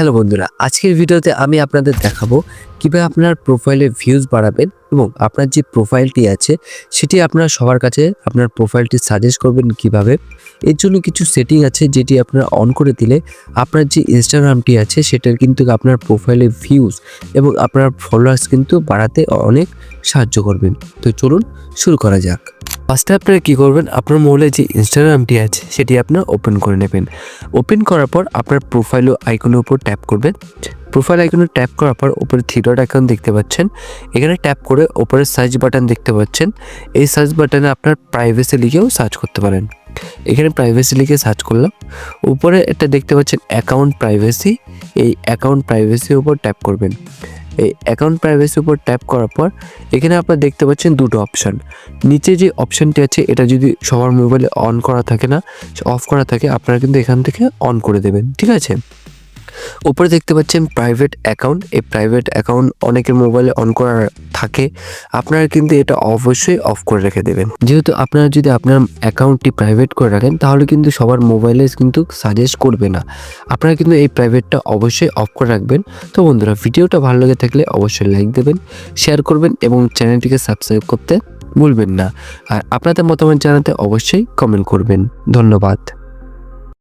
Hello বন্ধুরা, আজকের ভিডিওতে আমি আপনাদের দেখাবো কীভাবে আপনার প্রোফাইলে ভিউজ বাড়াবেন এবং আপনার যে প্রোফাইলটি আছে, সেটি আপনার সবার কাছে আপনার প্রোফাইলটি সাজেস্ট করবেন কীভাবে। এর জন্য কিছু সেটিং আছে যেটি আপনারা অন করে দিলে আপনার যে ইনস্টাগ্রামটি আছে, সেটার কিন্তু আপনার প্রোফাইলে ভিউজ এবং আপনার ফলোয়ার্স কিন্তু বাড়াতে অনেক সাহায্য করবেন তো চলুন শুরু করা যাক। ফার্স্টে আপনারা কী করবেন? আপনার মোবাইলে যে ইনস্টাগ্রামটি আছে, সেটি আপনার ওপেন করে নেবেন। ওপেন করার পর আপনার প্রোফাইল ও আইকনের উপর ট্যাপ করবেন। প্রোফাইল আইকনে ট্যাপ করার পর উপরে থ্রি ডট আইকন দেখতে পাচ্ছেন। এখানে ট্যাপ করে উপরে সার্চ বাটন দেখতে পাচ্ছেন। এই সার্চ বাটনে আপনার প্রাইভেসি লিখেও সার্চ করতে পারেন। এখানে প্রাইভেসি লিখে সার্চ করলাম। উপরে এটা দেখতে পাচ্ছেন অ্যাকাউন্ট প্রাইভেসি এই অ্যাকাউন্ট প্রাইভেসির উপর ট্যাপ করবেন। এই অ্যাকাউন্ট প্রাইভেসির উপর ট্যাপ করার পর, এখানে আপনারা দেখতে পাচ্ছেন দুটো অপশান নিচে যে অপশানটি আছে, এটা যদি সবার মোবাইলে অন করা থাকে না অফ করা থাকে, আপনারা কিন্তু এখান থেকে অন করে দেবেন, ঠিক আছে? উপরে দেখতে পাচ্ছেন প্রাইভেট অ্যাকাউন্ট এই প্রাইভেট অ্যাকাউন্ট অনেকের মোবাইলে অন করা থাকে। আপনারা কিন্তু এটা অবশ্যই অফ করে রেখে দেবেন। যেহেতু আপনারা যদি আপনার অ্যাকাউন্টটি প্রাইভেট করে রাখেন, তাহলে কিন্তু সবার মোবাইলে কিন্তু সাজেস্ট করবে না। আপনারা কিন্তু এই প্রাইভেটটা অবশ্যই অফ করে রাখবেন। তো বন্ধুরা, ভিডিওটা ভালো লেগে থাকলে অবশ্যই লাইক দেবেন শেয়ার করবেন এবং চ্যানেলটিকে সাবস্ক্রাইব করতে ভুলবেন না। আর আপনাদের মতামত জানাতে অবশ্যই কমেন্ট করবেন। ধন্যবাদ।